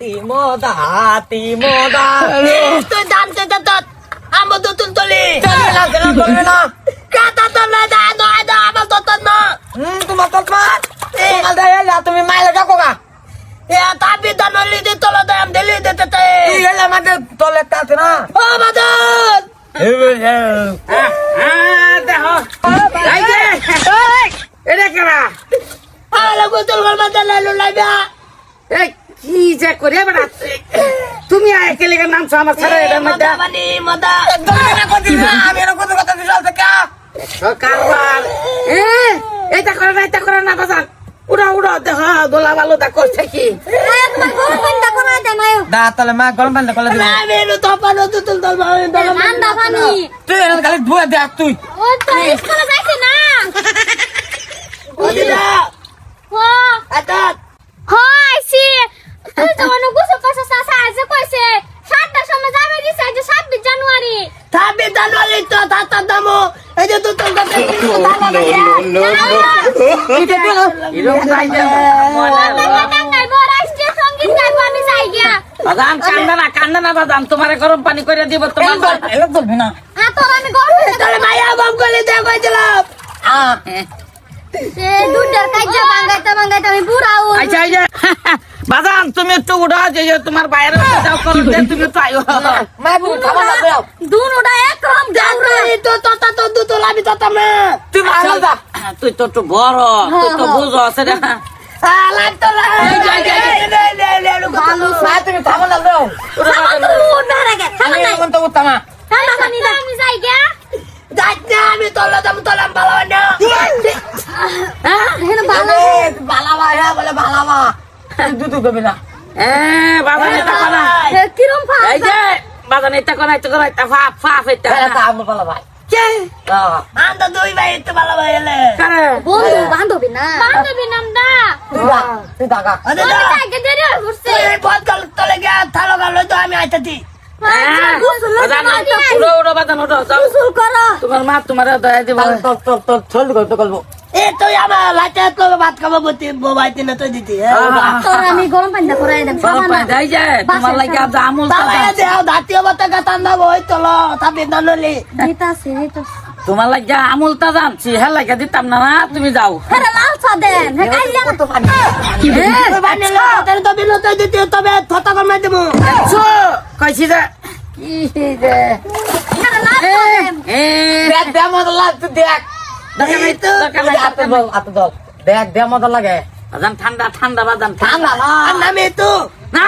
তিমদা তিমদা তুই জানতে তো আমার তো তুল তলি। চলবে না কেন চলবে না। কাটা তো না দা নয় দা আমার তো তো না। হুম তোমার তো মা তোমার দেয় না তুমি মাইলে ডাকো গা এ তাবি দানলি দি তোলা দা আম দিলি দিতে তে। তুই গেলে আমাদের তলে কাছে না? ও মাদন দেখো। এই যে এটা কেনা আলা গুতল গল মাদন লালু লাইবা। এই কি যে করে বেড়া তুমি একে লেগে নামছো আমার ছেলে এটার মধ্যে। আমি এরকম কথা কথা দিলাম তো কে কারবার। এ এটা করে না এটা করে না বাজান। উড়া উড়া দেখ দোলা বালু দা করছে কি? দা তাহলে মা গরম পানি কলে দিবা। আমি নো তো পানো তুল দল মামি দল তুই এনে খালি ধুয়ে দেখ তুই। ও দিদা আতাত জানুয়ারি তাবি দানলি তো তাতা দামো এই যে তুল দল এরকম যাই যে সংগীত গাইবো আমি চাই গিয়া যে তুমি একটু উঠো যে তোমার বাইরে তুমি একরকম দাউরা তুই তো একটু বড় তুই তো বুঝো আছে না? আমি তোলা দাম তোলাম ভালো না। হ্যাঁ বালাবা হ্যাঁ। দুধ কবি না। কিরম ফা এই যে বাজান এটা করা এটা করা এটা ফাপ ফাপ এটা তা আমি কে? দুই ভাই তো ভালো ভাই এলে বন্ধু বান্ধবী না? বান্ধবী নাম দা। তুই দাগা আরে ওই দা দেরি এই পথ তলে গিয়া থালো গেল তো আমি আইতাছি। তোমার মা তোমার দয়া দিব তোর তোর তোর চল গল্প করব এ তুই আমার লাইতে তো ভাত খাব বতি বোবাইতে না তো দিতি তোর আমি গরম পানি দা করাই দেব গরম সাবান পানি দেয় যে তোমার লাগে আমুল তা জানছি হ্যাঁ লাগে দিতাম না না তুমি যাও হেরে লাল চা দেন হে কাইলা কত পানি বানিলে তাহলে তো বিলো তবে কইছি যে কি যে দেখ দে মত লাগ তুই দেখ দেখ দে মত লাগে। বাজান ঠান্ডা ঠান্ডা বাজান ঠান্ডা। না। আর নামে তো। না।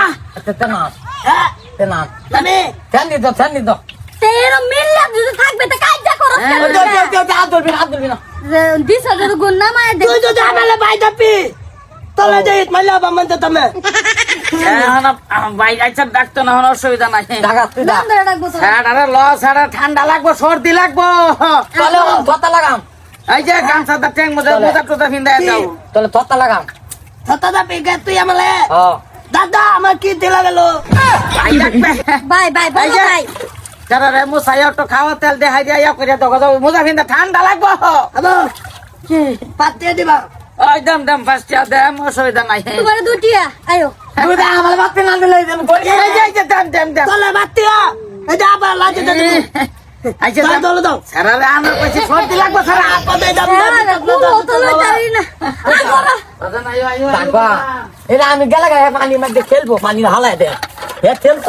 তে না হ্যাঁ তে না নামে। ঠ্যান দি তো ঠ্যান দি তো। তের মিল্লা যদি থাকবে তো কাজা করো তুই তুই হাত ধরবি না হাত ধরবি না। দিছ যদি গুণ না মায় দে। তুই যদি আমালে বাই দাপি তলে যাই মাইলা বামন তো তুমি। ল স্যার ঠান্ডা লাগবো সর্দি লাগবো। তাহলে লাগাম। এই যে গামছা দা ট্যাং মধ্যে মোজা টোজা ফিন্দা যাও। তাহলে থতা লাগাম। থতা দাপি গে তুই আমালে? দাদা আমার কি দিলা গেল? ভাই বাই বাই যে বাই। যারা রে মুসাই খাওয়া তেল দেখাই দিয়া ইয়া করে তো মোজা ফিন্দা ঠান্ডা লাগবো। পাতে দিবা। ওই দম দম ফার্স্ট ইয়ার দেম অসুবিধা নাই। তোমার দুটিয়া আয়ো। আমার বাতে না দিলে আবার আচ্ছা দাও দাও। সারা আমার কাছে সর্দি লাগবো সারা না। আমি গেলে গায়ে পানি মধ্যে খেলব পানি হালায় দে। হে খেলব।